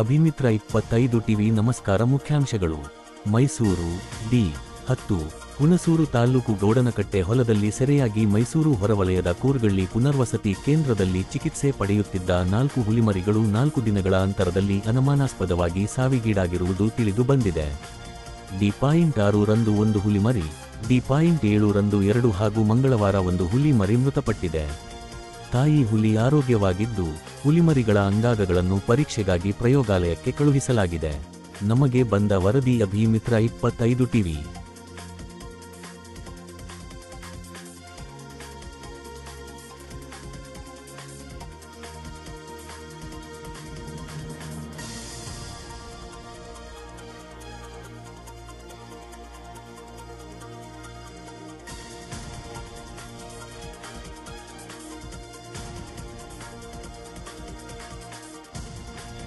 ಅಭಿಮಿತ್ರ ಇಪ್ಪತ್ತೈದು ಟಿವಿ ನಮಸ್ಕಾರ ಮುಖ್ಯಾಂಶಗಳು. ಮೈಸೂರು ಡಿ ಹತ್ತು, ಹುಣಸೂರು ತಾಲೂಕು ಗೌಡನಕಟ್ಟೆ ಹೊಲದಲ್ಲಿ ಸೆರೆಯಾಗಿ ಮೈಸೂರು ಹೊರವಲಯದ ಕೂರ್ಗಳ್ಳಿ ಪುನರ್ವಸತಿ ಕೇಂದ್ರದಲ್ಲಿ ಚಿಕಿತ್ಸೆ ಪಡೆಯುತ್ತಿದ್ದ ನಾಲ್ಕು ಹುಲಿಮರಿಗಳು ನಾಲ್ಕು ದಿನಗಳ ಅಂತರದಲ್ಲಿ ಅನುಮಾನಾಸ್ಪದವಾಗಿ ಸಾವಿಗೀಡಾಗಿರುವುದು ತಿಳಿದು ಬಂದಿದೆ. ಡಿ ಪಾಯಿಂಟ್ ಆರು ರಂದು ಒಂದು ಹುಲಿಮರಿ, ಡಿ ಪಾಯಿಂಟ್ ಏಳು ರಂದು ಎರಡು ಹಾಗೂ ಮಂಗಳವಾರ ಒಂದು ಹುಲಿಮರಿ ಮೃತಪಟ್ಟಿದೆ. ತಾಯಿ ಹುಲಿ ಆರೋಗ್ಯವಾಗಿದ್ದು ಹುಲಿಮರಿಗಳ ಅಂಗಾಗಗಳನ್ನು ಪರೀಕ್ಷೆಗಾಗಿ ಪ್ರಯೋಗಾಲಯಕ್ಕೆ ಕಳುಹಿಸಲಾಗಿದೆ. ನಮಗೆ ಬಂದ ವರದಿ ಅಭಿಮಿತ್ರ ಇಪ್ಪತ್ತೈದು ಟಿವಿ.